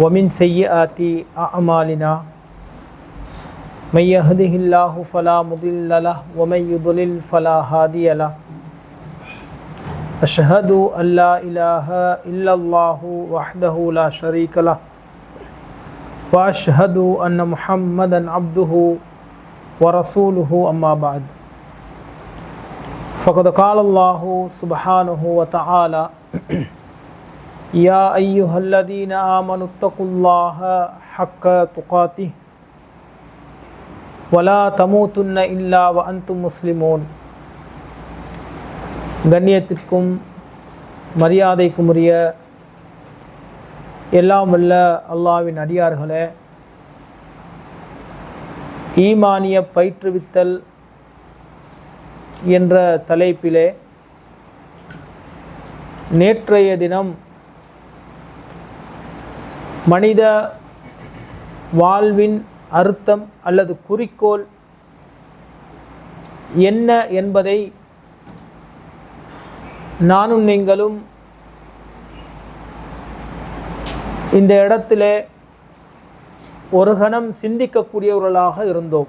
ومن سيئات أعمالنا من يهده الله فلا مضل له ومن يضلل فلا هادي له. أشهد أن لا إله إلا الله وحده لا شريك له. وأشهد أن محمدا عبده ورسوله أما بعد. فقد قال الله سبحانه وتعالى يا أيها الذين آمنوا اتقوا الله حق تقاته ولا تموتن إلا وأنتم مسلمون கண்ணியத்திற்கும் மரியாதைக்கும் உரிய எல்லாம் வல்ல அல்லாவின் அடியார்களே ஈமானிய பயிற்றுவித்தல் என்ற தலைப்பிலே நேற்றைய தினம் மனித வாழ்வின் அர்த்தம் அல்லது குறிக்கோள் என்ன என்பதை நானும் நீங்களும் இந்த இடத்திலே ஒரு கணம் சிந்திக்கக்கூடியவர்களாக இருந்தோம்.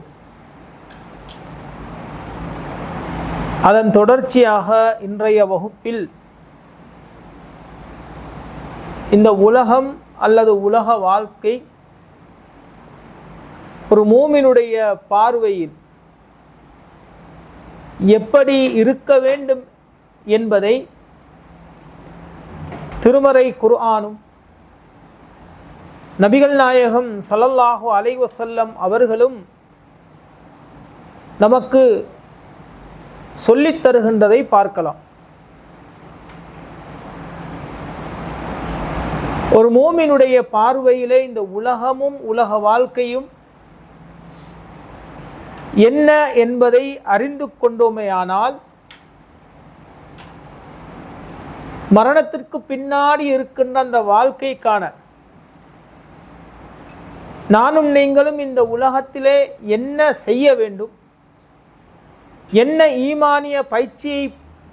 அதன் தொடர்ச்சியாக இன்றைய வகுப்பில் இந்த உலகம் அல்லது உலக வாழ்க்கை ஒரு மூமினுடைய பார்வையில் எப்படி இருக்க வேண்டும் என்பதை திருமறை குர்ஆனும் நபிகள் நாயகம் சல்லல்லாஹு அலைவசல்லம் அவர்களும் நமக்கு சொல்லித் தருகின்றதை பார்க்கலாம். ஒரு மோமினுடைய பார்வையிலே இந்த உலகமும் உலக வாழ்க்கையும் என்ன என்பதை அறிந்து கொண்டோமேயானால் மரணத்திற்கு பின்னாடி இருக்கின்ற அந்த வாழ்க்கைக்கான நானும் நீங்களும் இந்த உலகத்திலே என்ன செய்ய வேண்டும்? என்ன ஈமானிய பயிற்சியை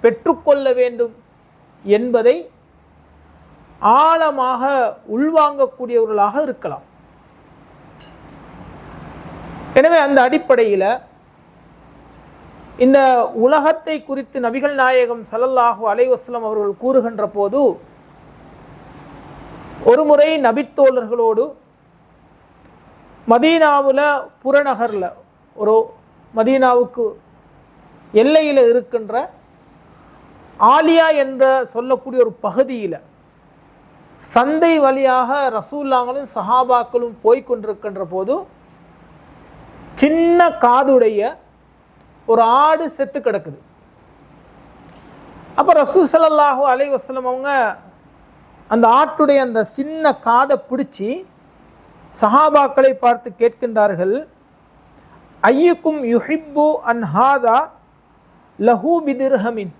பெற்றுக்கொள்ள வேண்டும் என்பதை ஆழமாக உள்வாங்கக்கூடியவர்களாக இருக்கலாம். எனவே அந்த அடிப்படையில் இந்த உலகத்தை குறித்து நபிகள் நாயகம் சல்லல்லாஹு அலைவாஸ்லம் அவர்கள் கூறுகின்ற போது ஒரு முறை நபித்தோழர்களோடு மதீனாவில் புறநகரில் ஒரு மதீனாவுக்கு எல்லையில் இருக்கின்ற ஆலியா என்ற சொல்லக்கூடிய ஒரு பகுதியில் சந்தை வழியாக ரசூல்லாங்களும் சஹாபாக்களும் போய்கொண்டிருக்கின்ற போது சின்ன காதுடைய ஒரு ஆடு செத்து கிடக்குது. அப்போ ரசூ சலல்லாஹூ அலை வசலம் அவங்க அந்த ஆட்டுடைய அந்த சின்ன காதை பிடிச்சி சஹாபாக்களை பார்த்து கேட்கின்றார்கள் ஐயுக்கும் யுஹிப்பு அன் ஹாதா லஹூ பிதிர்ஹமின்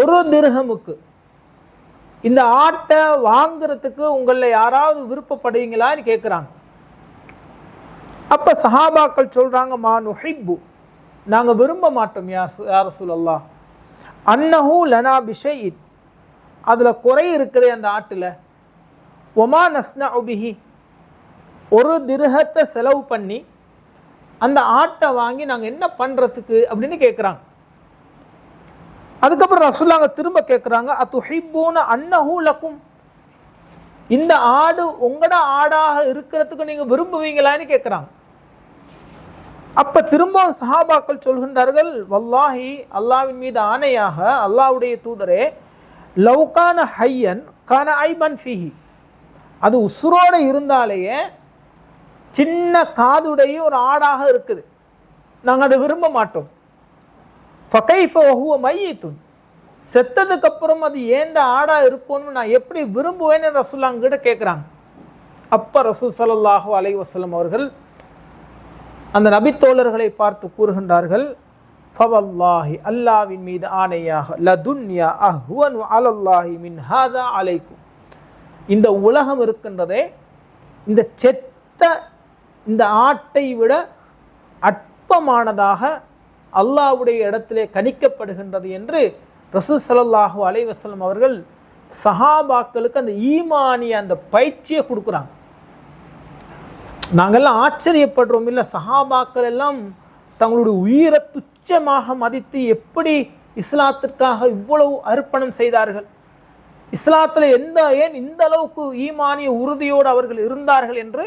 ஒரு திருஹமுக்கு. இந்த ஆட்டை வாங்குறதுக்கு உங்களில் யாராவது விருப்பப்படுவீங்களான்னு கேட்குறாங்க அப்போ சஹாபாக்கள் சொல்கிறாங்க மா நுஹிப்பு. நாங்கள் விரும்ப மாட்டோம் யார் யார சொல்லல்லா அன்னஹூ லனா பிஷயித் அதில் குறை இருக்குது அந்த ஆட்டில். ஒமா நஸ்னா உபிஹி ஒரு திருகத்தை செலவு பண்ணி அந்த ஆட்டை வாங்கி நாங்கள் என்ன பண்ணுறதுக்கு அப்படின்னு கேட்குறாங்க அதுக்கப்புறம் ரசுல்லாங்க திரும்ப கேட்குறாங்க அத்துஹிப்பூன அன்னஹூ லக்கும். இந்த ஆடு உங்களோட ஆடாக இருக்கிறதுக்கு நீங்கள் விரும்புவீங்களான்னு கேட்குறாங்க அப்போ திரும்ப சஹாபாக்கள் சொல்கின்றார்கள் வல்லாஹி அல்லாவின் மீது ஆணையாக அல்லாவுடைய தூதரே லவ்கான ஹையன் கான ஐபன் ஃபிஹி. அது உசுரோடு இருந்தாலேயே சின்ன காதுடைய ஒரு ஆடாக இருக்குது. நாங்கள் அதை விரும்ப மாட்டோம். ஃபகைஃப வஹுவ மையத்துன். செத்ததுக்கு அப்புறம் அது ஏண்ட ஆடா இருக்கும்னு நான் எப்படி விரும்புவேன்னு ரசூல்லாங்கிட்ட கேட்குறாங்க. அப்ப ரசூல் ஸல்லல்லாஹு அலை வசலம் அவர்கள் அந்த நபித்தோழர்களை பார்த்து கூறுகின்றார்கள் ஃபவல்லாஹி அல்லாவின் மீது ஆணையாக லதுன்யா அஹ்வனு அலல்லாஹி மின் ஹாதா அலைக்கும். இந்த உலகம் இருக்கின்றதே இந்த செத்த இந்த ஆட்டை விட அற்பமானதாக அல்லாஹ்வுடைய இடத்திலே கணிக்கப்படுகின்றது என்று ரசூல் சலல்லாஹூ அலைஹி அவர்கள் சஹாபாக்களுக்கு அந்த ஈமானிய அந்த பயிற்சியை கொடுக்குறாங்க. நாங்கெல்லாம் ஆச்சரியப்படுறோம். இல்லை சஹாபாக்கள் எல்லாம் தங்களுடைய உயிரை துச்சமாக மதித்து எப்படி இஸ்லாத்திற்காக இவ்வளவு அர்ப்பணம் செய்தார்கள்? இஸ்லாத்தில் எந்த ஏன் இந்த அளவுக்கு ஈமானிய உறுதியோடு அவர்கள் இருந்தார்கள் என்று?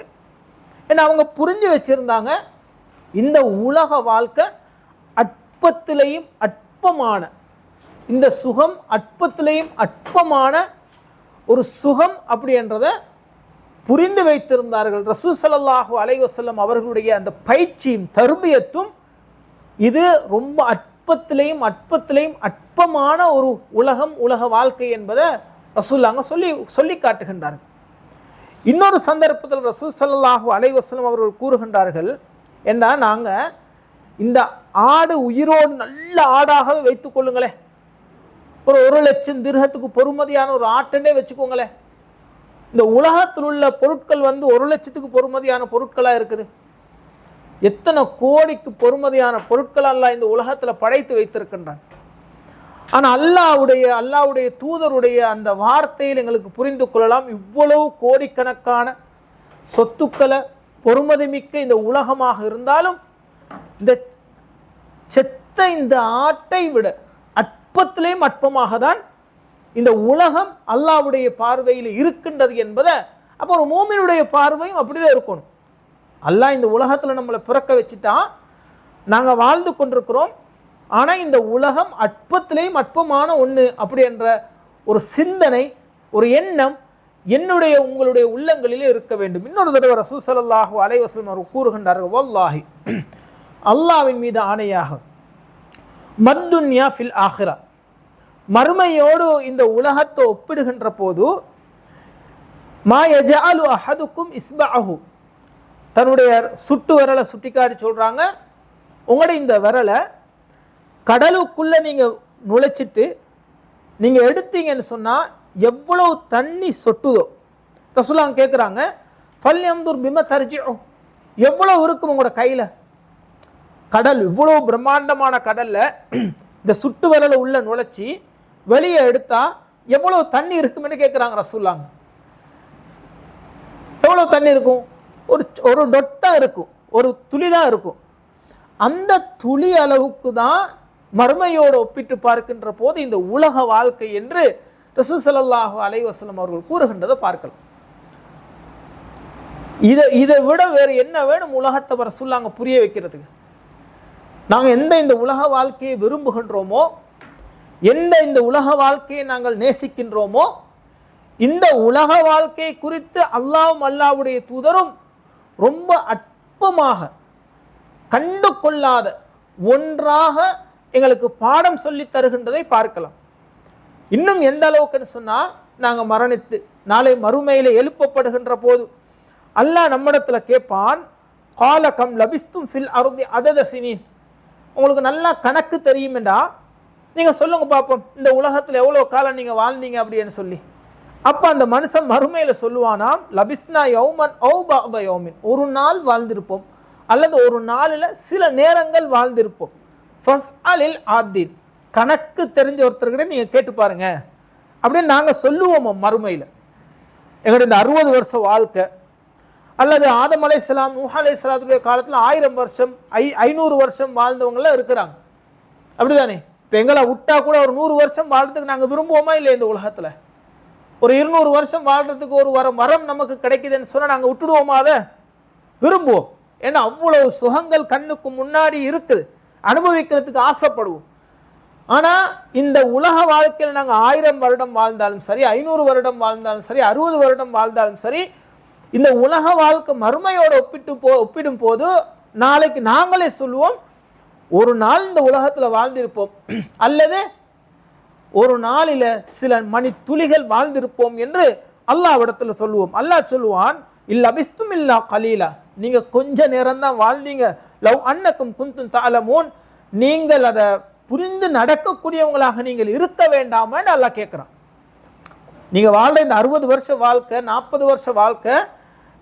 ஏன்னா அவங்க புரிஞ்சு வச்சுருந்தாங்க. இந்த உலக வாழ்க்கை அற்பத்திலையும் அற்பமான இந்த சுகம் அற்பத்திலையும் அற்பமான ஒரு சுகம் அப்படி என்றதை புரிந்து வைத்திருந்தார்கள். ரசூ அலைவசல்லம் அவர்களுடைய அந்த பயிற்சியும் தர்பியத்தும் இது ரொம்ப அற்பத்திலையும் அற்பத்திலையும் அற்பமான ஒரு உலகம் உலக வாழ்க்கை என்பதை ரசூல்லாங்க சொல்லி சொல்லி காட்டுகின்றார்கள். இன்னொரு சந்தர்ப்பத்தில் ரசூல் ஸல்லல்லாஹு அலைஹி அவர்கள் கூறுகின்றார்கள் என்ன நாங்கள் இந்த ஆடு உயிரோடு நல்ல ஆடாகவே வைத்துக் கொள்ளுங்களேன். ஒரு ஒரு லட்சம் திருகத்துக்கு பொறுமதியான ஒரு ஆட்டனே வச்சுக்கோங்களேன். இந்த உலகத்தில் உள்ள பொருட்கள் வந்து ஒரு லட்சத்துக்கு பொறுமதியான பொருட்களாக இருக்குது. எத்தனை கோடிக்கு பொறுமதியான பொருட்கள் இந்த உலகத்தில் படைத்து வைத்திருக்கின்றான். ஆனால் அல்லாவுடைய அல்லாவுடைய தூதருடைய அந்த வார்த்தையில் எங்களுக்கு புரிந்து கொள்ளலாம். இவ்வளவு கோடிக்கணக்கான சொத்துக்களை பொறுமதி மிக்க இந்த உலகமாக இருந்தாலும் இந்த செத்த இந்த ஆட்டை விட அற்பத்திலேயும் அற்பமாக தான் இந்த உலகம் அல்லாவுடைய பார்வையில் இருக்கின்றது என்பதை அப்போ ஒரு மூமினுடைய பார்வையும் அப்படிதான் இருக்கணும். அல்லாஹ் இந்த உலகத்தில் நம்மளை பிறக்க வச்சுட்டான் நாங்கள் வாழ்ந்து கொண்டிருக்கிறோம். ஆனால் இந்த உலகம் அற்பத்திலேயும் அற்பமான ஒன்று அப்படி என்ற ஒரு சிந்தனை ஒரு எண்ணம் என்னுடைய உங்களுடைய உள்ளங்களிலே இருக்க வேண்டும். இன்னொரு தடவை ரசூ ஸல்லல்லாஹு அவர் கூறுகின்றார்கள் வல்லாஹி அல்லாஹ்வின் மீது ஆணையாக மத்துன்யா ஃபில் ஆஹிரா. மறுமையோடு இந்த உலகத்தை ஒப்பிடுகின்ற போது மா யஜாலு அஹதுக்கும் இஸ்பாஹு. தன்னுடைய சுட்டு விரலை சுட்டிக்காட்டி சொல்கிறாங்க உங்களுடைய இந்த விரலை கடலுக்குள்ளே நீங்கள் நுழைச்சிட்டு நீங்கள் எடுத்தீங்கன்னு சொன்னால் எவ்வளவு தண்ணி சொட்டுதோ. ரசூலாங்க கேட்குறாங்க ஃபல் எந்தூர் பிம தரிஜி எவ்வளோ இருக்கும் உங்களோட கையில்? கடல் இவ்வளோ பிரம்மாண்டமான கடலில் இந்த சுட்டு விரலை உள்ள நுழைச்சி வெளியே எடுத்தால் எவ்வளோ தண்ணி இருக்கும்னு கேட்குறாங்க ரசூல்லாங்க. எவ்வளோ தண்ணி இருக்கும்? ஒரு ஒரு டொட்டாக இருக்கும். ஒரு துளி தான் இருக்கும். அந்த துளி அளவுக்கு தான் மறுமையோடு ஒப்பிட்டு பார்க்கின்ற போது இந்த உலக வாழ்க்கை என்று ரசூ ஸல்லல்லாஹு அவர்கள் கூறுகின்றதை பார்க்கலாம். இதை இதை விட வேறு என்ன வேணும் உலகத்தை வர சொல்லாங்க புரிய வைக்கிறதுக்கு? நாங்கள் எந்த இந்த உலக வாழ்க்கையை விரும்புகின்றோமோ எந்த இந்த உலக வாழ்க்கையை நாங்கள் நேசிக்கின்றோமோ இந்த உலக வாழ்க்கை குறித்து அல்லாவும் அல்லாவுடைய தூதரும் ரொம்ப அற்பமாக கண்டு கொள்ளாத ஒன்றாக எங்களுக்கு பாடம் சொல்லி தருகின்றதை பார்க்கலாம். இன்னும் எந்த அளவுக்குன்னு சொன்னால் நாங்கள் மரணித்து நாளை மறுமையில் எழுப்பப்படுகின்ற போது அல்லாஹ் நம்மிடத்தில் கேட்பான் கால கம் லபிஸ்தும் ஃபில் அருந்தி அதத சினின். உங்களுக்கு நல்லா கணக்கு தெரியுமெண்டா? நீங்கள் சொல்லுங்கள் பார்ப்போம் இந்த உலகத்தில் எவ்வளோ காலம் நீங்கள் வாழ்ந்தீங்க அப்படின்னு சொல்லி. அப்போ அந்த மனுஷன் மறுமையில் சொல்லுவானாம் லபிஸ்னா யௌமன் ஔ பாத யௌமின். ஒரு நாள் வாழ்ந்திருப்போம் அல்லது ஒரு நாளில் சில நேரங்கள் வாழ்ந்திருப்போம். ஃபஸ் அலில் ஆத்தீன். கணக்கு தெரிஞ்ச ஒருத்தர்கிட்ட நீங்கள் கேட்டு பாருங்க அப்படின்னு நாங்கள் சொல்லுவோம் மறுமையில். எங்களுடைய இந்த அறுபது வருஷ வாழ்க்கை அல்லது ஆதம் அலை இஸ்லாம் நூஹ் அலை இஸ்லாத்துடைய காலத்தில் ஆயிரம் வருஷம் ஐ ஐநூறு வருஷம் வாழ்ந்தவங்களாம் இருக்கிறாங்க. அப்படிதானே? இப்போ எங்களை விட்டா கூட ஒரு நூறு வருஷம் வாழ்கிறதுக்கு நாங்கள் விரும்புவோமா இல்லை இந்த உலகத்தில்? ஒரு இருநூறு வருஷம் வாழ்கிறதுக்கு ஒரு வரம் வரம் நமக்கு கிடைக்குதுன்னு சொன்னால் நாங்கள் விட்டுடுவோமா அதை? விரும்புவோம். ஏன்னா அவ்வளவு சுகங்கள் கண்ணுக்கு முன்னாடி இருக்குது. அனுபவிக்கிறதுக்கு ஆசைப்படுவோம். ஆனால் இந்த உலக வாழ்க்கையில் நாங்கள் ஆயிரம் வருடம் வாழ்ந்தாலும் சரி ஐநூறு வருடம் வாழ்ந்தாலும் சரி அறுபது வருடம் வாழ்ந்தாலும் சரி இந்த உலக வாழ்க்கை மறுமையோடு ஒப்பிட்டு போ ஒப்பிடும் போது நாளைக்கு நாங்களே சொல்லுவோம் ஒரு நாள் இந்த உலகத்தில் வாழ்ந்திருப்போம். அல்லது ஒரு நாளில் சில மணி துளிகள் வாழ்ந்திருப்போம் என்று அல்லாவிடத்தில் சொல்லுவோம். அல்லாஹ் சொல்லுவான் இல்ல அபிஸ்தும் இல்லா கலீலா. நீங்கள் கொஞ்ச நேரம் தான் வாழ்ந்தீங்க. லவ் அன்னக்கும் குந்தும் தாலமோன் நீங்கள் அதை புரிந்து நடக்கக்கூடியவங்களாக நீங்கள் இருக்க வேண்டாமான்னு அல்லாஹ் கேட்குறான் நீங்கள் வாழ்ற இந்த அறுபது வருஷ வாழ்க்கை நாற்பது வருஷ வாழ்க்கை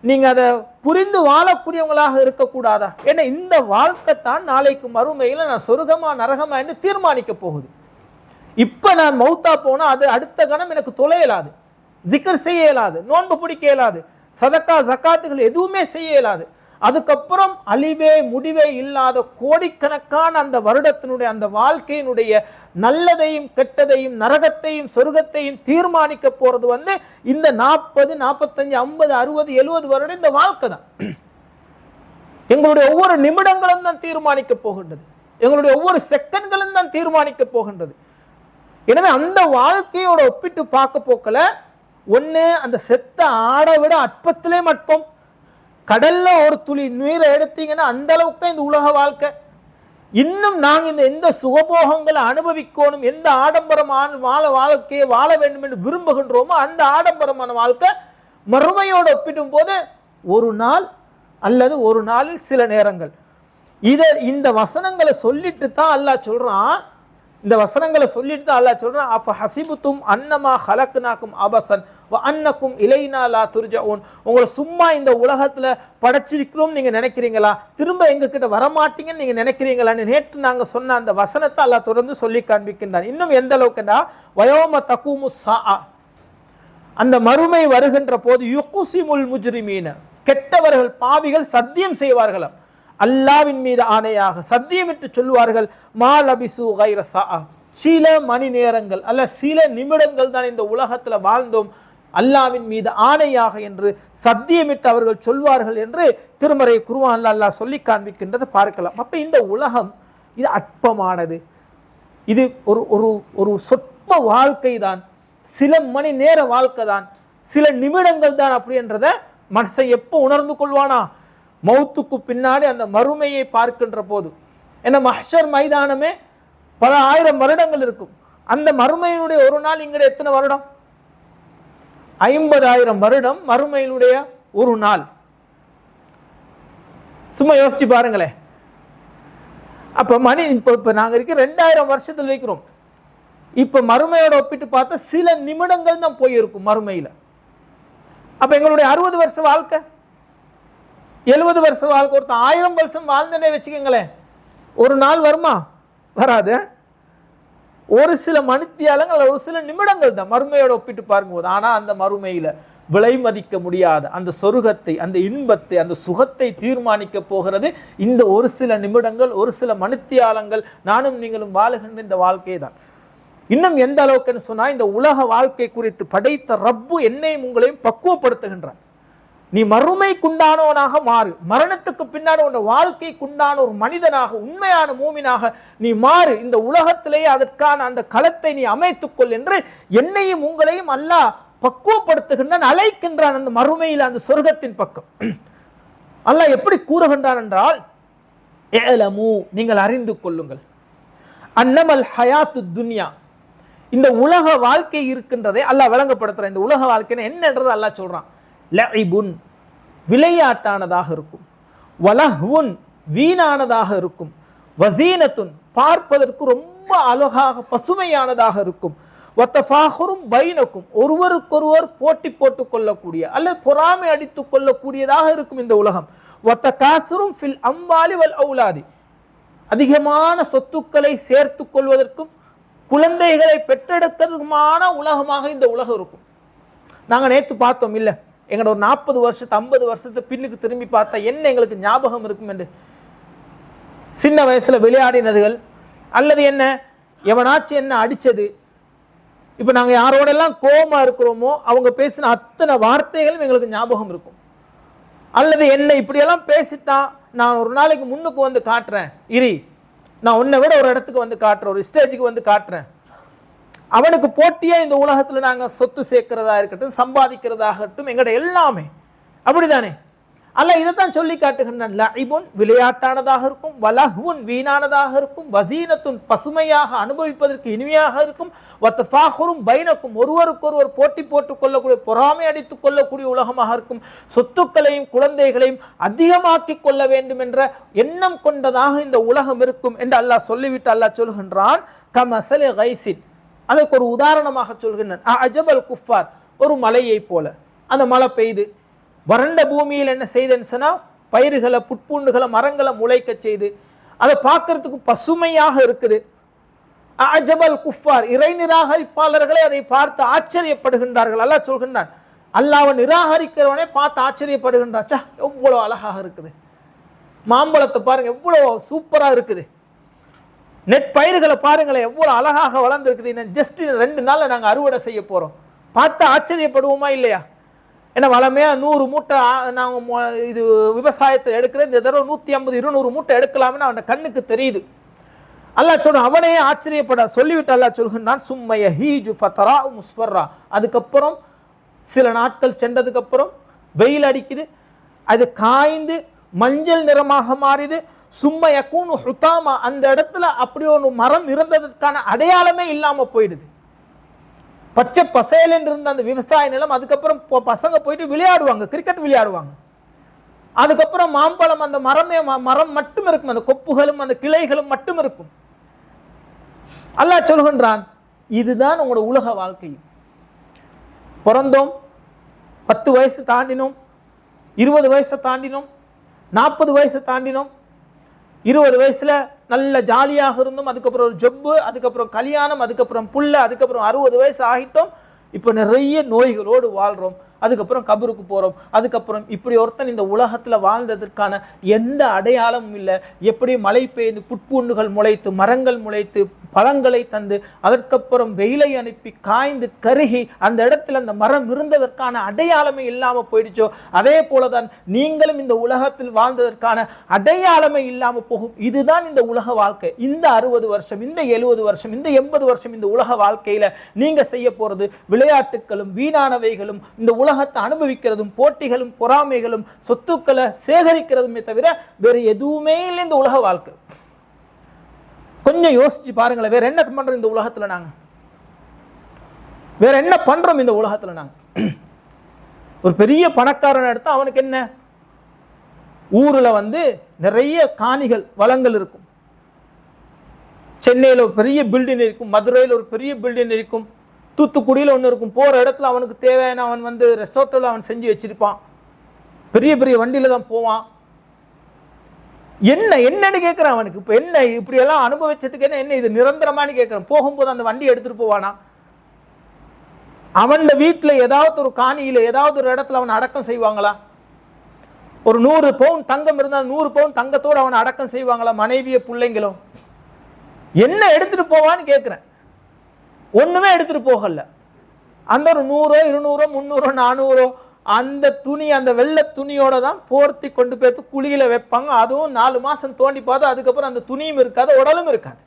நீங்கள் அதை புரிந்து வாழக்கூடியவங்களாக இருக்கக்கூடாதா? ஏன்னா இந்த வாழ்க்கை தான் நாளைக்கு மறுமையில் நான் சொருகமா நரகமா என்று தீர்மானிக்க போகுது. இப்போ நான் மௌத்தா போனால் அது அடுத்த கணம் எனக்கு தொலை இயலாது. ஜிக்கர் செய்ய இயலாது. நோன்பு பிடிக்க இயலாது. சதக்கா ஜக்காத்துகள் எதுவுமே செய்ய இயலாது. அதுக்கப்புறம் அழிவே முடிவே இல்லாத கோடிக்கணக்கான அந்த வருடத்தினுடைய அந்த வாழ்க்கையினுடைய நல்லதையும் கெட்டதையும் நரகத்தையும் சொர்க்கத்தையும் தீர்மானிக்க போறது வந்து இந்த நாற்பது நாற்பத்தஞ்சு ஐம்பது அறுபது எழுபது வருடம் இந்த வாழ்க்கை தான். எங்களுடைய ஒவ்வொரு நிமிடங்களும் தான் தீர்மானிக்க போகின்றது. எங்களுடைய ஒவ்வொரு செகண்ட்களும் தான் தீர்மானிக்க போகின்றது. எனவே அந்த வாழ்க்கையோட ஒப்பிட்டு பார்க்க போக்கல. ஒண்ணு அந்த செத்த ஆடை விட அற்பத்திலே மட்பம். கடல்ல ஒரு துளி நீரை எடுத்தீங்கன்னா அந்த அளவுக்கு தான் இந்த உலக வாழ்க்கை. இன்னும் நாங்கள் இந்த எந்த சுகபோகங்களை அனுபவிக்கணும் எந்த ஆடம்பரமான வாழ வாழ்க்கையை வாழ வேண்டும் என்று விரும்புகின்றோமோ அந்த ஆடம்பரமான வாழ்க்கை மறுமையோடு ஒப்பிடும் போது ஒரு நாள் அல்லது ஒரு நாளில் சில நேரங்கள். இதை இந்த வசனங்களை சொல்லிட்டு தான் அல்லாஹ் சொல்கிறான் இந்த வசனங்களை சொல்லிட்டு தான் அல்லாஹ் சொல்கிறான் அப்போ ஹசிபுத்தும் அன்னமா ஹலக்குனாக்கும் அபசன். அன்னக்கும் இலைனா லா துர்ஜவுன் உங்களை சும்மா இந்த உலகத்துல படைச்சிருக்கிறோம் நீங்க நினைக்கிறீங்களா? திரும்ப எங்க கிட்ட வரமாட்டீங்கன்னு நீங்க நினைக்கிறீங்களான்னு நேற்று நாங்க சொன்ன அந்த வசனத்தை அல்லா தொடர்ந்து சொல்லி காண்பிக்கின்றான். இன்னும் எந்த அளவுக்குன்னா வயோம தக்குமு சா அந்த மறுமை வருகின்ற போது யுக்குசிமுல் முஜ்ரிமீன. கெட்டவர்கள் பாவிகள் சத்தியம் செய்வார்களாம் அல்லாவின் மீது ஆணையாக சத்தியமிட்டு சொல்லுவார்கள் மா லபிசு கைர சா சில மணி நேரங்கள் அல்ல சில நிமிடங்கள் தான் இந்த உலகத்துல வாழ்ந்தோம். அல்லாவின் மீது ஆணையாக என்று சத்தியமிட்டு அவர்கள் சொல்வார்கள் என்று திருமறை குருவான் அல்லாஹ் சொல்லி காண்பிக்கின்றதை பார்க்கலாம். அப்போ இந்த உலகம் இது அற்பமானது. இது ஒரு ஒரு ஒரு சொற்ப வாழ்க்கை தான் சில மணி நேர வாழ்க்கை தான். சில நிமிடங்கள் தான் அப்படின்றத மனசை எப்போ உணர்ந்து கொள்வானா? மௌத்துக்கு பின்னாடி அந்த மறுமையை பார்க்கின்ற போது. ஏன்னா மஹர் மைதானமே பல ஆயிரம் வருடங்கள் இருக்கும். அந்த மறுமையினுடைய ஒரு நாள் இங்கே எத்தனை வருடம்? ஐம்பதாயிரம் வருடம் மறுமையினுடைய ஒரு நாள். சும்மா யோசிச்சு பாருங்களேன். அப்போ மணி இப்போ இப்போ நாங்கள் இருக்க ரெண்டாயிரம் வருஷத்தில் வைக்கிறோம். இப்போ மறுமையோட ஒப்பிட்டு பார்த்தா சில நிமிடங்கள் தான் போயிருக்கும் மறுமையில். அப்போ எங்களுடைய அறுபது வருஷ வாழ்க்கை. எழுபது வருஷ வாழ்க்கை ஒருத்தன் ஆயிரம் வருஷம் வாழ்ந்தனே வச்சுக்கோங்களேன். ஒரு நாள் வருமா? வராது. ஒரு சில மணித்தியாலங்கள் ஒரு சில நிமிடங்கள் தான் மறுமையோட ஒப்பிட்டு பார்க்கும்போது. ஆனால் அந்த மறுமையில் விலை மதிக்க முடியாத அந்த சொருகத்தை அந்த இன்பத்தை அந்த சுகத்தை தீர்மானிக்க போகிறது இந்த ஒரு சில நிமிடங்கள் ஒரு சில மணித்தியாலங்கள். நானும் நீங்களும் வாழுகின்ற இந்த வாழ்க்கை தான் இன்னும் எந்த அளவுக்குன்னு சொன்னால் இந்த உலக வாழ்க்கை குறித்து படைத்த ரப்பு என்னையும் உங்களையும் பக்குவப்படுத்துகின்றான். நீ மறுமைக்குண்டானவனாக மாறு. மரணத்துக்கு பின்னாடி உன் வாழ்க்கைக்குண்டான ஒரு மனிதனாக உண்மையான மூமினாக நீ மாறு. இந்த உலகத்திலேயே அதற்கான அந்த களத்தை நீ அமைத்துக்கொள் என்று என்னையும் உங்களையும் அல்லாஹ் பக்குவப்படுத்துகின்றான் அழைக்கின்றான் அந்த மறுமையில் அந்த சொர்க்கத்தின் பக்கம். அல்லாஹ் எப்படி கூறுகின்றான் என்றால் ஏலமு நீங்கள் அறிந்து கொள்ளுங்கள். அன்னமல் ஹயாத்து துன்யா இந்த உலக வாழ்க்கை இருக்கின்றதை அல்லாஹ் விளங்கப்படுத்துறான். இந்த உலக வாழ்க்கைன்னு என்னன்றது அல்லாஹ் சொல்றான். லஇபுன் விளையாட்டானதாக இருக்கும். வலஹுன் வீணானதாக இருக்கும். வசீனத்துன் பார்ப்பதற்கு ரொம்ப அழகாக பசுமையானதாக இருக்கும். ஒத்தஃபாகரும் பைனக்கும் ஒருவருக்கொருவர் போட்டி போட்டு கொள்ளக்கூடிய அல்லது பொறாமை அடித்து கொள்ளக்கூடியதாக இருக்கும் இந்த உலகம். ஒத்த காசுரும் ஃபில் அம்பாலி வல் அவுலாதி. அதிகமான சொத்துக்களை சேர்த்து கொள்வதற்கும் குழந்தைகளை பெற்றெடுக்கிறதுக்குமான உலகமாக இந்த உலகம் இருக்கும். நாங்கள் நேற்று பார்த்தோம் இல்லை. எங்களோட ஒரு நாற்பது வருஷத்து ஐம்பது வருஷத்து பின்னுக்கு திரும்பி பார்த்தா என்ன எங்களுக்கு ஞாபகம் இருக்கும் என்று? சின்ன வயசில் விளையாடினதுகள் அல்லது என்ன எவனாச்சும் என்ன அடித்தது இப்போ நாங்கள் யாரோடெல்லாம் கோபமாக இருக்கிறோமோ அவங்க பேசின அத்தனை வார்த்தைகளும் எங்களுக்கு ஞாபகம் இருக்கும். அல்லது என்ன இப்படியெல்லாம் பேசித்தான் நான் ஒரு நாளைக்கு முன்னுக்கு வந்து காட்டுறேன். இரி நான் உன்னை விட ஒரு இடத்துக்கு வந்து காட்டுறேன் ஒரு ஸ்டேஜுக்கு வந்து காட்டுறேன். அவனுக்கு போட்டியே இந்த உலகத்தில் நாங்கள் சொத்து சேர்க்கிறதா இருக்கட்டும் சம்பாதிக்கிறதாகட்டும் எங்கட எல்லாமே. அப்படிதானே? அல்ல இதைத்தான் சொல்லி காட்டுகின்றான். லஇபுன் விளையாட்டானதாக இருக்கும் வலஹுன் வீணானதாக இருக்கும் வசீனத்துன் பசுமையாக அனுபவிப்பதற்கு இனிமையாக இருக்கும் வத்தஃபாஹுரும் பைனக்கும் ஒருவருக்கொருவர் போட்டி போட்டுக் கொள்ளக்கூடிய பொறாமை அடித்துக் கொள்ளக்கூடிய உலகமாக இருக்கும் சொத்துக்களையும் குழந்தைகளையும் அதிகமாக்கி கொள்ள வேண்டும் என்ற எண்ணம் கொண்டதாக இந்த உலகம் இருக்கும் என்று அல்லாஹ் சொல்லிவிட்டு அல்லாஹ் சொல்கின்றான். கமசலி கைசின். அதற்கு ஒரு உதாரணமாக சொல்கின்றான் அஜபல் குஃபார் ஒரு மலையைப் போல. அந்த மழை பெய்து வறண்ட பூமியில் என்ன செய்தேன்னு சொன்னால் பயிர்களை புட்பூண்டுகளை மரங்களை முளைக்க செய்து அதை பார்க்கறதுக்கு பசுமையாக இருக்குது. அஜபல் குஃபார் இறை நிராகரிப்பாளர்களே அதை பார்த்து ஆச்சரியப்படுகின்றார்கள். அல்லா சொல்கின்றான் அல்லாவை நிராகரிக்கிறவனே பார்த்து ஆச்சரியப்படுகின்றான். ச்சே எவ்வளோ அழகாக இருக்குது. மாம்பழத்தை பாருங்கள் எவ்வளோ சூப்பராக இருக்குது. நெட் பயிர்களை பாருங்களேன் எவ்வளோ அழகாக வளர்ந்துருக்குது. இன்னும் ஜஸ்ட் ரெண்டு நாளில் நாங்கள் அறுவடை செய்ய போகிறோம் பார்த்து ஆச்சரியப்படுவோமா இல்லையா? ஏன்னா வளமையாக நூறு மூட்டை நாங்கள் இது விவசாயத்தில் எடுக்கிறேன். இந்த தடவை நூற்றி ஐம்பது இருநூறு மூட்டை எடுக்கலாம்னு அவன் கண்ணுக்கு தெரியுது. அல்லா சொல்ற அவனையே ஆச்சரியப்பட சொல்லிவிட்டு அல்லா சொல்கிறான் சும்மைய ஹீஜு ஃபத்தரா முஸ்வர்ரா அதுக்கப்புறம் சில நாட்கள் சென்றதுக்கப்புறம் வெயில் அடிக்குது. அது காய்ந்து மஞ்சள் நிறமாக மாறிது சும்மா யக்கூனு ஹுத்தாமா அந்த இடத்துல அப்படி ஒரு மரம் இருந்ததற்கான அடையாளமே இல்லாம போயிடுது. பச்சை பசேலன்னு இருந்த அந்த விவசாய நிலம் அதுக்கப்புறம் பசங்க போயிட்டு விளையாடுவாங்க கிரிக்கெட் விளையாடுவாங்க. அதுக்கப்புறம் மாம்பழம் அந்த மரமே ம- மரம் மட்டும் இருக்கும் அந்த கொப்புகளும் அந்த கிளைகளும் மட்டும் இருக்கும். அல்லாஹ் சொல்கின்றான் இதுதான் உங்களோட உலக வாழ்க்கை. பிறந்தோம் பத்து வயசு தாண்டினோம் இருபது வயசை தாண்டினோம் நாற்பது வயசை தாண்டினோம் இருபது வயசில் நல்ல ஜாலியாக இருந்தோம் அதுக்கப்புறம் ஒரு ஜொப்பு அதுக்கப்புறம் கல்யாணம் அதுக்கப்புறம் புல்லை அதுக்கப்புறம் அறுபது வயசு ஆகிட்டோம். இப்போ நிறைய நோய்களோடு வாழ்கிறோம் அதுக்கப்புறம் கபருக்கு போகிறோம் அதுக்கப்புறம் இப்படி ஒருத்தன் இந்த உலகத்தில் வாழ்ந்ததற்கான எந்த அடையாளமும் இல்லை. எப்படி மழை பெய்து புட்பூண்டுகள் முளைத்து மரங்கள் முளைத்து பழங்களை தந்து அதற்கப்புறம் வெயிலை அனுப்பி காய்ந்து கருகி அந்த இடத்துல அந்த மரம் இருந்ததற்கான அடையாளமே இல்லாமல் போயிடுச்சோ? அதே போலதான் நீங்களும் இந்த உலகத்தில் வாழ்ந்ததற்கான அடையாளமே இல்லாமல் போகும். இதுதான் இந்த உலக வாழ்க்கை. இந்த அறுபது வருஷம் இந்த எழுபது வருஷம் இந்த எண்பது வருஷம் இந்த உலக வாழ்க்கையில நீங்க செய்ய போறது விளையாட்டுகளும் வீணானவைகளும் இந்த உலகத்தை அனுபவிக்கிறதும் போட்டிகளும் பொறாமைகளும் சொத்துக்களை சேகரிக்கிறதுமே தவிர வேறு எதுவுமே இல்லை இந்த உலக வாழ்க்கை. கொஞ்சம் யோசிச்சு பாருங்களேன் வேற என்ன பண்ணுறோம் இந்த உலகத்தில் நாங்கள் வேற என்ன பண்ணுறோம் இந்த உலகத்தில் நாங்கள் ஒரு பெரிய பணக்காரன் எடுத்தால் அவனுக்கு என்ன? ஊரில் வந்து நிறைய காணிகள் வளங்கள் இருக்கும். சென்னையில் ஒரு பெரிய பில்டிங் இருக்கும் மதுரையில் ஒரு பெரிய பில்டிங் இருக்கும். தூத்துக்குடியில் ஒன்று இருக்கும். போகிற இடத்துல அவனுக்கு தேவையான அவன் வந்து ரெசார்ட்டில் அவன் செஞ்சு வச்சிருப்பான். பெரிய பெரிய வண்டியில் தான் போவான். என்ன என்னன்னு கேட்குறான் அவனுக்கு. இப்போ என்ன இப்படியெல்லாம் அனுபவிச்சதுக்கு என்ன என்ன இது நிரந்தரமானு கேட்குறான் போகும்போது அந்த வண்டி எடுத்துகிட்டு போவானா? அவன் வீட்டில் ஏதாவது ஒரு காணியில் ஏதாவது ஒரு இடத்துல அவன் அடக்கம் செய்வாங்களா? ஒரு நூறு பவுன் தங்கம் இருந்தால் நூறு பவுன் தங்கத்தோடு அவனை அடக்கம் செய்வாங்களா மனைவிய பிள்ளைங்களும் என்ன எடுத்துகிட்டு போவான்னு கேட்குறேன் ஒன்றுமே எடுத்துட்டு போகல. அந்த ஒரு நூறோ இருநூறோ முந்நூறோ நானூறோ அந்த துணி அந்த வெள்ளை துணியோட தான் போர்த்தி கொண்டு போய் குழியில் வைப்பாங்க. அதுவும் நாலு மாதம் தோண்டி பார்த்தா அதுக்கப்புறம் அந்த துணியும் இருக்காது உடலும் இருக்காது.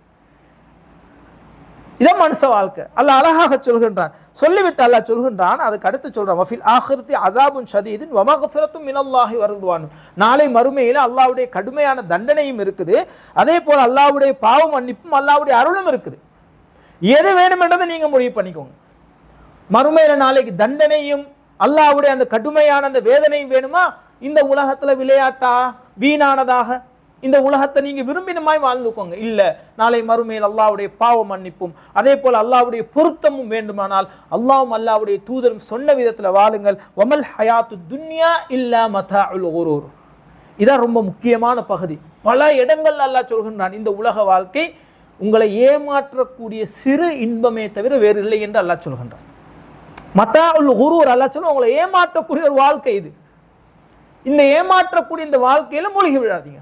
இதான் மனுஷ வாழ்க்கை. அல்ல அழகாக சொல்கின்றான். சொல்லிவிட்டு அல்லாஹ் சொல்கின்றான் அதுக்கு அடுத்து சொல்கிறான் வஃபில் ஆஹிரத்தி அதாபுன் ஷதீதின் வமகஃபிரத்தும் மினல்லாஹி வருந்துவானும் நாளை மறுமையில் அல்லாவுடைய கடுமையான தண்டனையும் இருக்குது. அதே போல் அல்லாவுடைய பாவம் மன்னிப்பும் அல்லாவுடைய அருளும் இருக்குது. எது வேணுமென்றதை நீங்கள் முடிவு பண்ணிக்கோங்க. மறுமையில நாளைக்கு தண்டனையும் அல்லாவுடைய அந்த கடுமையான அந்த வேதனையும் வேணுமா? இந்த உலகத்தில் விளையாட்டா? வீணானதாக? இந்த உலகத்தை நீங்கள் விரும்பினமாய் வாழ்ந்துக்கோங்க. இல்லை நாளை மறுமையில் அல்லாவுடைய பாவ மன்னிப்பும் அதே போல் அல்லாவுடைய பொருத்தமும் வேண்டுமானால் அல்லாவும் அல்லாவுடைய தூதரும் சொன்ன விதத்தில் வாழுங்கள். வமல் ஹயாத்து துன்யா இல்லா மதாஉல் ஒரு இதான் ரொம்ப முக்கியமான பகுதி. பல இடங்கள் அல்லாஹ் சொல்கின்றான் இந்த உலக வாழ்க்கை உங்களை ஏமாற்றக்கூடிய சிறு இன்பமே தவிர வேறு இல்லை என்று அல்லாஹ் சொல்கின்றான் குரு ஒரு அல்லா சொல்ல உங்களை ஏமாற்றக்கூடிய ஒரு வாழ்க்கை இது. இந்த ஏமாற்றக்கூடிய இந்த வாழ்க்கையில மூழ்கி விழாதீங்க.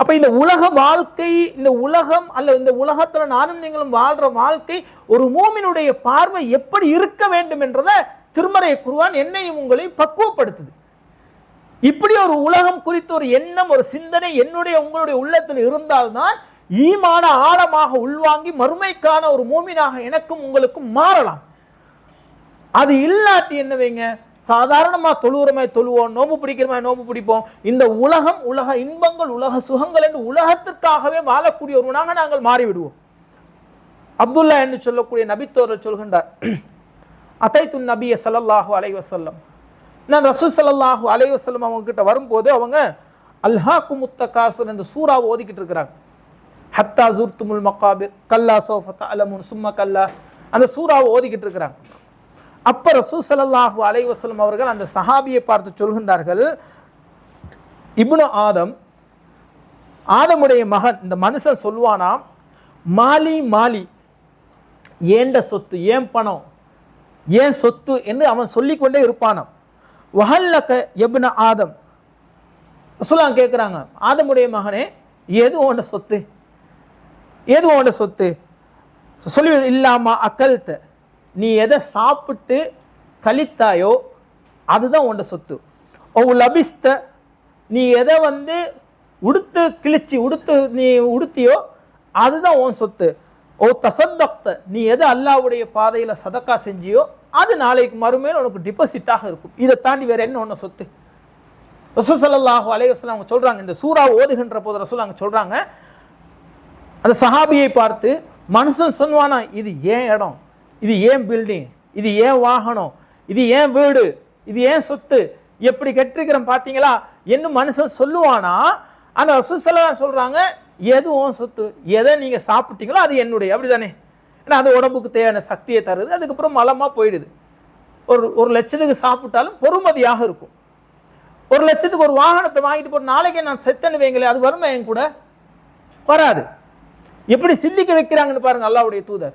அப்போ இந்த உலக வாழ்க்கை இந்த உலகம் அல்ல இந்த உலகத்துல நானும் நீங்களும் வாழ்கிற வாழ்க்கை ஒரு மூமினுடைய பார்வை எப்படி இருக்க வேண்டும் என்றதை திருமறை குருவான் என்னையும் உங்களையும் பக்குவப்படுத்துது. இப்படி ஒரு உலகம் குறித்த ஒரு எண்ணம் ஒரு சிந்தனை என்னுடைய உங்களுடைய உள்ளத்தில் இருந்தால்தான் ஈமான ஆழமாக உள்வாங்கி மறுமைக்கான ஒரு மூமினாக எனக்கும் உங்களுக்கும் மாறலாம். அது இல்லாட்டி என்ன வைங்க? சாதாரணமா தொழுவுறமாய் தொழுவோம் நோம்பு பிடிக்கிறமாய் நோம்பு பிடிப்போம். இந்த உலகம் உலக இன்பங்கள் உலக சுகங்கள் என்று உலகத்திற்காகவே வாழக்கூடிய ஒருவனாக நாங்கள் மாறிவிடுவோம். அப்துல்லா என்று சொல்லக்கூடிய நபித்தோரர் சொல்கின்றார் அத்தைத்து நபிய சல்லல்லாஹு அலைவசல்லம் நான் ரசூ சல்லாஹூ அலைவசல்லம் அவங்க கிட்ட வரும்போது அவங்க அல்ஹாக்கு காசு இந்த சூறாவை ஓதிக்கிட்டு இருக்கிறாங்க. ஹத்தா ஜூர்த்துமுல் மக்காபிர் கல்லா சோஃபத் அலமுன் சும்மா கல்லா. அந்த சூறாவை ஓதிக்கிட்டு இருக்கிறாங்க. அப்போ ரசூ சலல்லாஹு அலைஹி அவர்கள் அந்த சஹாபியை பார்த்து சொல்கின்றார்கள் இப்னு ஆதம் ஆதமுடைய மகன் இந்த மனுஷன் சொல்வானாம் மாலி மாலி ஏண்ட சொத்து ஏன் பணம் ஏன் சொத்து என்று அவன் சொல்லிக்கொண்டே இருப்பானாம். வஹல்லக்க எப்ன ஆதம். சொல்லாம் கேட்குறாங்க ஆதமுடைய மகனே எது உன்ட சொத்து? எது உன்னோட சொத்து? சொல்லி இல்லாமா அக்கல்த்த நீ எதை சாப்பிட்டு கழித்தாயோ அதுதான் உன்னோட சொத்து. ஓ லபிஸ்த நீ எதை வந்து உடுத்து கிழிச்சு உடுத்து நீ உடுத்தியோ அதுதான் உன் சொத்து. ஓ தசத்தக்த நீ எது அல்லாவுடைய பாதையில் சதக்கா செஞ்சியோ அது நாளைக்கு மறுமையில் உனக்கு டிபாசிட்டாக இருக்கும். இதை தாண்டி வேறு என்ன ஒன்று சொத்து? ரசூல் ஸல்லல்லாஹு அலைஹி அவங்க சொல்கிறாங்க இந்த சூறா ஓதுகின்ற போது ரசூல் அவங்க சொல்கிறாங்க அந்த சஹாபியை பார்த்து மனுஷன் சொல்லுவானா இது ஏன் இடம்? இது ஏன் பில்டிங் இது ஏன் வாகனம்? இது ஏன் வீடு? இது ஏன் சொத்து? எப்படி கெட்டிருக்கிறோம் பார்த்தீங்களா? என்ன மனுஷன் சொல்லுவானா அந்த ரசூசல்லாம் சொல்கிறாங்க எதுவும் சொத்து? எதை நீங்கள் சாப்பிட்டீங்களோ அது என்னுடைய. அப்படி தானே ஏன்னா அது உடம்புக்கு தேவையான சக்தியை தருது. அதுக்கப்புறம் மலமாக போயிடுது. ஒரு ஒரு லட்சத்துக்கு சாப்பிட்டாலும் பொறுமதியாக இருக்கும். ஒரு லட்சத்துக்கு ஒரு வாகனத்தை வாங்கிட்டு போகிற நாளைக்கே நான் செத்தன்னு வைங்களேன் அது வருமா என் கூட வராது. எப்படி சிந்திக்க வைக்கிறாங்கன்னு பாருங்க அல்லாவுடைய தூதர்.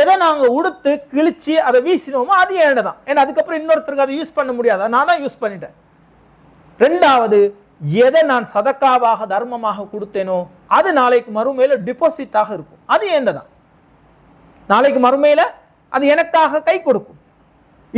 எதை நாங்கள் உடுத்து கிழிச்சு அதை வீசினோமோ அது ஏன்ட தான். ஏன்னா அதுக்கப்புறம் இன்னொருத்தருக்கு அதை யூஸ் பண்ண முடியாதா. நான் தான் யூஸ் பண்ணிட்டேன். ரெண்டாவது எதை நான் சதக்காவாக தர்மமாக கொடுத்தேனோ அது நாளைக்கு மறுமையில் டிபாசிட்டாக இருக்கும். அது ஏன்ட தான் நாளைக்கு மறுமையில் அது எனக்காக கை கொடுக்கும்.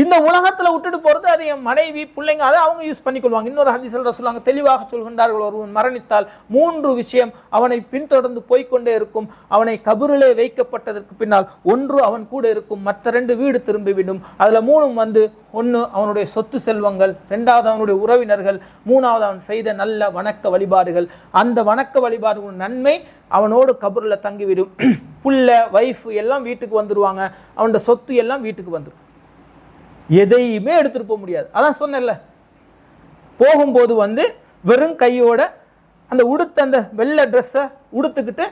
இந்த உலகத்தில் விட்டுட்டு போகிறது அது என் மனைவி பிள்ளைங்க அதை அவங்க யூஸ் பண்ணிக்கொள்வாங்க. இன்னொரு ஹதீஸ்ல சொல்லுவாங்க தெளிவாக சொல்கின்றார்கள் ஒருவன் மரணித்தால் மூன்று விஷயம் அவனை பின்தொடர்ந்து போய்க்கொண்டே இருக்கும். அவனை கபரிலே வைக்கப்பட்டதற்கு பின்னால் ஒன்று அவன் கூட இருக்கும் மற்ற ரெண்டு வீடு திரும்பிவிடும். அதில் மூணும் வந்து ஒன்று அவனுடைய சொத்து செல்வங்கள் ரெண்டாவது அவனுடைய உறவினர்கள் மூணாவது அவன் செய்த நல்ல வணக்க வழிபாடுகள். அந்த வணக்க வழிபாடுகளின் நன்மை அவனோடு கபூரில் தங்கிவிடும். புள்ள வைஃப் எல்லாம் வீட்டுக்கு வந்துடுவாங்க அவனோட சொத்து எல்லாம் வீட்டுக்கு வந்துடும் எதையுமே எடுத்துட்டு போக முடியாது. அதான் சொன்னேன்ல. போகும்போது வந்து வெறும் கையோட அந்த உடுத்த அந்த வெள்ளை ட்ரெஸ்ஸை உடுத்துக்கிட்டு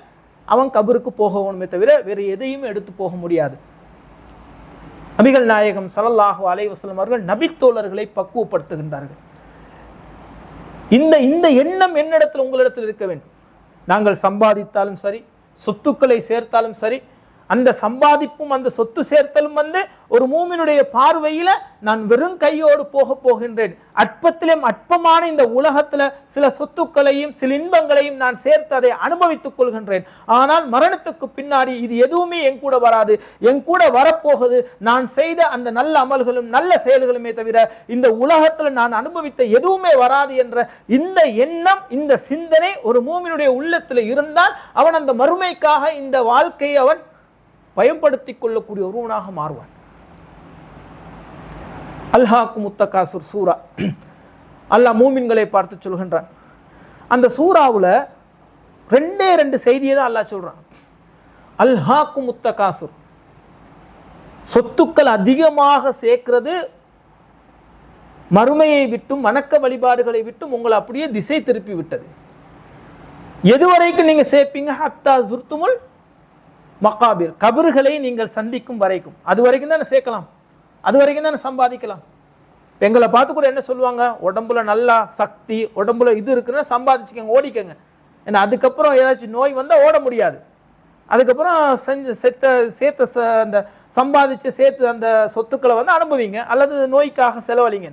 அவன் கபருக்கு போகணுமே தவிர வேறு எதையுமே எடுத்து போக முடியாது. நபிகள் நாயகம் ஸல்லல்லாஹு அலைவாஸ்லம் அவர்கள் நபித்தோழர்களை பக்குவப்படுத்துகின்றார்கள். இந்த இந்த எண்ணம் என்னிடத்தில் உங்களிடத்தில் இருக்க வேண்டும். நாங்கள் சம்பாதித்தாலும் சரி சொத்துக்களை சேர்த்தாலும் சரி அந்த சம்பாதிப்பும் அந்த சொத்து சேர்த்தலும் வந்து ஒரு மூமினுடைய பார்வையில் நான் வெறும் கையோடு போக போகின்றேன். அற்பத்திலும் அற்பமான இந்த உலகத்தில் சில சொத்துக்களையும் சில இன்பங்களையும் நான் சேர்த்து அதை அனுபவித்துக் கொள்கின்றேன். ஆனால் மரணத்துக்கு பின்னாடி இது எதுவுமே என் கூட வராது. என் கூட வரப்போகுது. நான் செய்த அந்த நல்ல அமல்களும் நல்ல செயல்களுமே தவிர இந்த உலகத்தில் நான் அனுபவித்த எதுவுமே வராது என்ற இந்த எண்ணம் இந்த சிந்தனை ஒரு மூமினுடைய உள்ளத்தில் இருந்தால் அவன் அந்த மறுமைக்காக இந்த வாழ்க்கையை அவன் பயன்படுத்திக் கொள்ளக்கூடிய ஒருவனாக மாறுவான். அல்ஹாக்கு முத்தகாசுர் சூரா. அல்லாஹ் மூமின்களை பார்த்து சொல்கின்றான். அந்த சூறாவில் ரெண்டே ரெண்டு செய்தியை தான் அல்லாஹ் சொல்றான். அல்ஹாக்கு முத்தகாசுர். சொத்துக்கள் அதிகமாக சேர்க்கிறது மறுமையை விட்டும் வணக்க வழிபாடுகளை விட்டும் உங்களை அப்படியே திசை திருப்பி விட்டது. எதுவரைக்கும் நீங்க சேர்ப்பீங்க? ஹத்தா சுர்த்துமுல் மக்காபீர் கபறுகளை நீங்கள் சந்திக்கும் வரைக்கும். அது வரைக்கும் தானே சேர்க்கலாம். அது வரைக்கும் தானே சம்பாதிக்கலாம். எங்களை பார்த்து கூட என்ன சொல்லுவாங்க? உடம்புல நல்லா சக்தி உடம்புல இது இருக்குன்னா சம்பாதிச்சுக்கோங்க ஓடிக்கங்க. ஏன்னா அதுக்கப்புறம் ஏதாச்சும் நோய் வந்தால் ஓட முடியாது. அதுக்கப்புறம் செஞ்சு செத்த சேர்த்த ச அந்த சம்பாதிச்சு சேர்த்து அந்த சொத்துக்களை வந்து அனுபவிங்க. அல்லது நோய்க்காக செலவழிங்க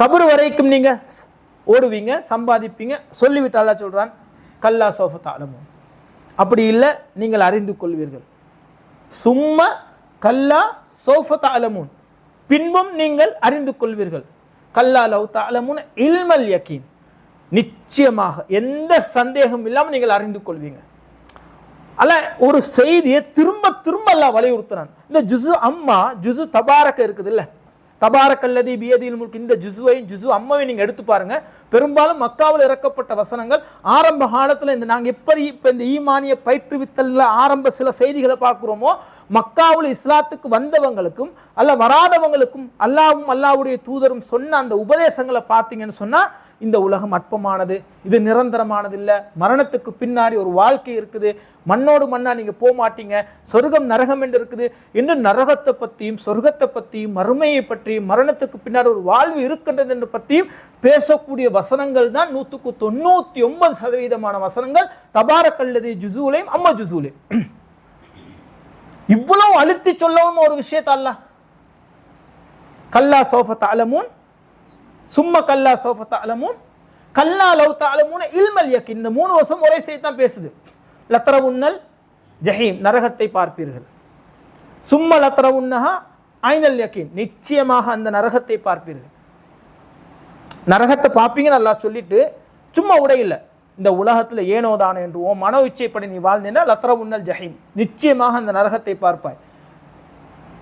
கபரு வரைக்கும் நீங்கள் ஓடுவீங்க சம்பாதிப்பீங்க. சொல்லிவிட்டு அல்லாஹ் கல்லா சோஃபத்தாலமும் அப்படி இல்லை நீங்கள் அறிந்து கொள்வீர்கள். சும்மா கல்லா சோஃபத் அலமுன் பின்பும் நீங்கள் அறிந்து கொள்வீர்கள். கல்லா லவ் தலமுன் இல்மல் யக்கீன் நிச்சயமாக எந்த சந்தேகம் இல்லாமல் நீங்கள் அறிந்து கொள்வீங்க. அல்ல ஒரு செய்தியை திரும்ப திரும்ப எல்லாம் வலியுறுத்துறான். இந்த ஜுசு அம்மா ஜுசு தபாரக்க இருக்குது இல்லை தபாரக்கல்லதி பியதியில் முழுக்க இந்த ஜிசுவையும் ஜிசு அம்மாவையும் நீங்கள் எடுத்து பாருங்க. பெரும்பாலும் மக்காவில் இறக்கப்பட்ட வசனங்கள் ஆரம்ப காலத்தில் இந்த நாங்கள் எப்படி இப்போ இந்த ஈமானிய பயிற்றுவித்தலில் ஆரம்ப சில செய்திகளை பார்க்குறோமோ மக்காவில் இஸ்லாத்துக்கு வந்தவங்களுக்கும் அல்ல வராதவங்களுக்கும் அல்லாவும் அல்லாவுடைய தூதரும் சொன்ன அந்த உபதேசங்களை பார்த்தீங்கன்னு சொன்னால் இந்த உலகம் அற்பமானது இது நிரந்தரமானது இல்லை மரணத்துக்கு பின்னாடி ஒரு வாழ்க்கை இருக்குது. மண்ணோடு மண்ணா நீங்க போக மாட்டீங்க. சொர்க்கம் நரகம் என்று இருக்குது. இன்னும் நரகத்தை பற்றியும் சொர்க்கத்தை பற்றியும் மறுமையை பற்றியும் மரணத்துக்கு பின்னாடி ஒரு வாழ்வு இருக்கின்றது என்று பற்றியும் பேசக்கூடிய வசனங்கள் தான் நூற்றுக்கு தொண்ணூற்றி ஒன்பது சதவீதமான வசனங்கள். தபாரக்கல்லது ஜுசூலையும் அம்மா ஜுசூலையும். இவ்வளவு அழுத்தி சொல்லவும் ஒரு விஷயத்த அல்ல கல்லா சோஃபத் அலமுன் சும்மா கல்லா சோஃப தலமூன் கல்லா லவ் தாலமுன இல்மல் யக்கின். இந்த மூணு வருஷம் ஒரே செய்தி தான் பேசுது. லத்தர உன்னல் ஜஹீம் நரகத்தை பார்ப்பீர்கள். சும்மா லத்தர உன்னஹா ஐனல் யக்கீன். நிச்சயமாக அந்த நரகத்தை பார்ப்பீர்கள். நரகத்தை பார்ப்பீங்கன்னு நல்லா சொல்லிட்டு சும்மா உடையில்ல இந்த உலகத்துல ஏனோதானோ என்று ஓ மனோ இச்சைப்படி நீ வாழ்ந்தேன்னா லத்தர உன்னல் ஜஹீம். நிச்சயமாக அந்த நரகத்தை பார்ப்பாய்.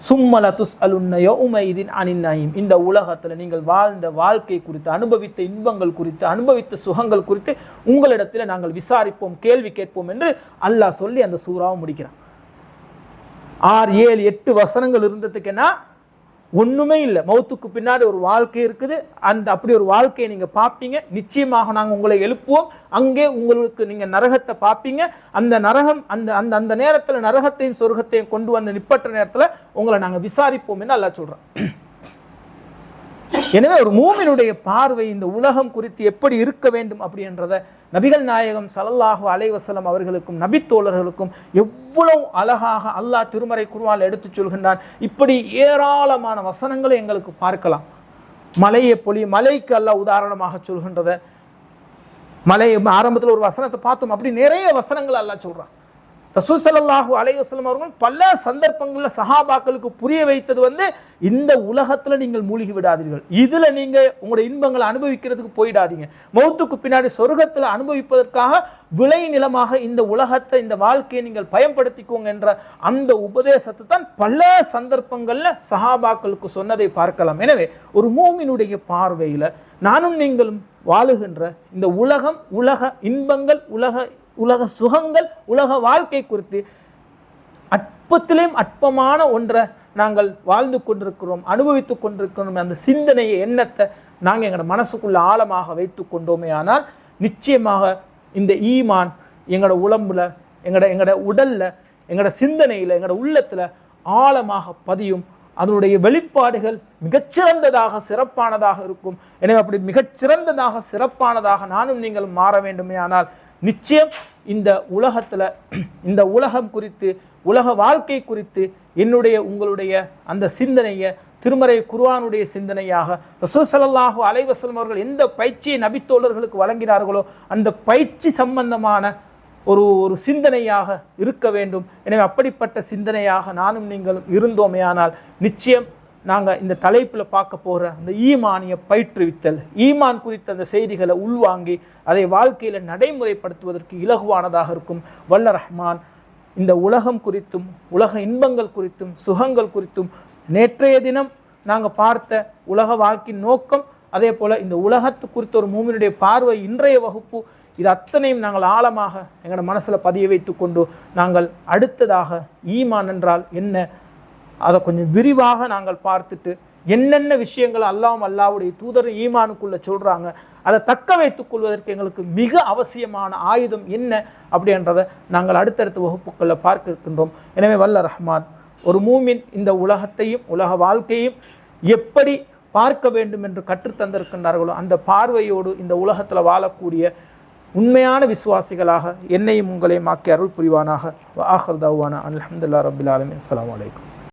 சும்மல துஸ் அலுன்ன யௌமைதின் அனின்னாயும் இந்த உலகத்துல நீங்கள் வாழ்ந்த வாழ்க்கை குறித்து அனுபவித்த இன்பங்கள் குறித்து அனுபவித்த சுகங்கள் குறித்து உங்களிடத்தில் நாங்கள் விசாரிப்போம் கேள்வி கேட்போம் என்று அல்லாஹ் சொல்லி அந்த சூறாவை முடிக்கிறான். ஆறு ஏழு எட்டு வசனங்கள் இருந்ததுக்கு ஒன்றுமே இல்லை. மௌத்துக்கு பின்னாடி ஒரு வாழ்க்கை இருக்குது. அந்த அப்படி ஒரு வாழ்க்கையை நீங்கள் பார்ப்பீங்க. நிச்சயமாக நாங்கள் உங்களை எழுப்புவோம். அங்கே உங்களுக்கு நீங்கள் நரகத்தை பார்ப்பீங்க. அந்த நரகம் அந்த அந்த அந்த நேரத்தில் நரகத்தையும் சொர்க்கத்தையும் கொண்டு வந்து நிப்பற்ற நேரத்தில் உங்களை நாங்கள் விசாரிப்போம் என்று அல்லாஹ் சொல்கிறோம் எனவே ஒரு மூமினுடைய பார்வை இந்த உலகம் குறித்து எப்படி இருக்க வேண்டும் அப்படின்றத நபிகள் நாயகம் சலல்லாஹு அலைவசலம் அவர்களுக்கும் நபித்தோழர்களுக்கும் எவ்வளவு அழகாக அல்லாஹ் திருமறை குருவால் எடுத்துச் சொல்கின்றான். இப்படி ஏராளமான வசனங்களை எங்களுக்கு பார்க்கலாம். மலையை பொழி மலைக்கு அல்லாஹ் உதாரணமாக சொல்கின்றத மலை ஆரம்பத்தில் ஒரு வசனத்தை பார்த்தோம் அப்படி நிறைய வசனங்கள் அல்லா சொல்கிறான் ரசூல் அலைவாஸ்லம் அவர்கள் பல சந்தர்ப்பங்களில் சஹாபாக்களுக்கு புரிய வைத்தது வந்து இந்த உலகத்தில் நீங்கள் மூழ்கி விடாதீர்கள். இதில் நீங்கள் உங்களுடைய இன்பங்களை அனுபவிக்கிறதுக்கு போயிடாதீங்க. மௌத்துக்கு பின்னாடி சொர்க்கத்தில் அனுபவிப்பதற்காக விளை நிலமாக இந்த உலகத்தை இந்த வாழ்க்கையை நீங்கள் பயன்படுத்திக்கோங்க என்ற அந்த உபதேசத்தை தான் பல சந்தர்ப்பங்களில் சஹாபாக்களுக்கு சொன்னதை பார்க்கலாம். எனவே ஒரு மூமினுடைய பார்வையில் நானும் நீங்களும் வாழுகின்ற இந்த உலகம் உலக இன்பங்கள் உலக உலக சுகங்கள் உலக வாழ்க்கை குறித்து அற்பத்திலேயும் அற்பமான ஒன்றை நாங்கள் வாழ்ந்து கொண்டிருக்கிறோம் அனுபவித்து கொண்டிருக்கிறோம். அந்த சிந்தனையை எண்ணத்தை நாங்கள் எங்களோட மனசுக்குள்ள ஆழமாக வைத்து கொண்டோமே ஆனால் நிச்சயமாக இந்த ஈமான் எங்களோட உடம்புல எங்களோட எங்களோட உடலில் எங்களோட சிந்தனையில் எங்களோட உள்ளத்தில் ஆழமாக பதியும். அதனுடைய வெளிப்பாடுகள் மிகச்சிறந்ததாக சிறப்பானதாக இருக்கும். எனவே அப்படி மிகச்சிறந்ததாக சிறப்பானதாக நானும் நீங்களும் மாற வேண்டுமே ஆனால் நிச்சயம் இந்த உலகத்தில் இந்த உலகம் குறித்து உலக வாழ்க்கை குறித்து என்னுடைய உங்களுடைய அந்த சிந்தனையை திருமறை குர்ஆனுடைய சிந்தனையாக ரசூல் அலைவசலம் அவர்கள் எந்த பயிற்சியை நபித்தோழர்களுக்கு வழங்கினார்களோ அந்த பயிற்சி சம்பந்தமான ஒரு ஒரு சிந்தனையாக இருக்க வேண்டும். எனவே அப்படிப்பட்ட சிந்தனையாக நானும் நீங்களும் இருந்தோமேயானால் நிச்சயம் நாங்கள் இந்த தலைப்பில் பார்க்க போகிற அந்த ஈமானிய பயிற்றுவித்தல் ஈமான் குறித்த அந்த செய்திகளை உள்வாங்கி அதை வாழ்க்கையில் நடைமுறைப்படுத்துவதற்கு இலகுவானதாக இருக்கும். வல்ல ரஹ்மான் இந்த உலகம் குறித்தும் உலக இன்பங்கள் குறித்தும் சுகங்கள் குறித்தும் நேற்றைய தினம் நாங்கள் பார்த்த உலக வாழ்க்கையின் நோக்கம் அதே போல் இந்த உலகத்து குறித்த ஒரு மூமினுடைய பார்வை இன்றைய வகுப்பு இது அத்தனையும் நாங்கள் ஆழமாக எங்களோட மனசில் பதிய வைத்து கொண்டு நாங்கள் அடுத்ததாக ஈமான் என்றால் என்ன அதை கொஞ்சம் விரிவாக நாங்கள் பார்த்துட்டு என்னென்ன விஷயங்கள் அல்லாவும் அல்லாவுடைய தூதர் ஈமானுக்குள்ளே சொல்கிறாங்க அதை தக்க வைத்துக் கொள்வதற்கு எங்களுக்கு மிக அவசியமான ஆயுதம் என்ன அப்படின்றத நாங்கள் அடுத்தடுத்த வகுப்புகளில் பார்க்க இருக்கின்றோம். எனவே வல்ல ரஹ்மான் ஒரு மூமின் இந்த உலகத்தையும் உலக வாழ்க்கையும் எப்படி பார்க்க வேண்டும் என்று கற்றுத்தந்திருக்கின்றார்களோ அந்த பார்வையோடு இந்த உலகத்தில் வாழக்கூடிய உண்மையான விசுவாசிகளாக என்னையும் உங்களையும் ஆக்கி அருள் புரிவானாக. ஆஹர் தவான அல்ஹம்துல்லா ரபில் ஆலமின். அலாம் வலைக்கம்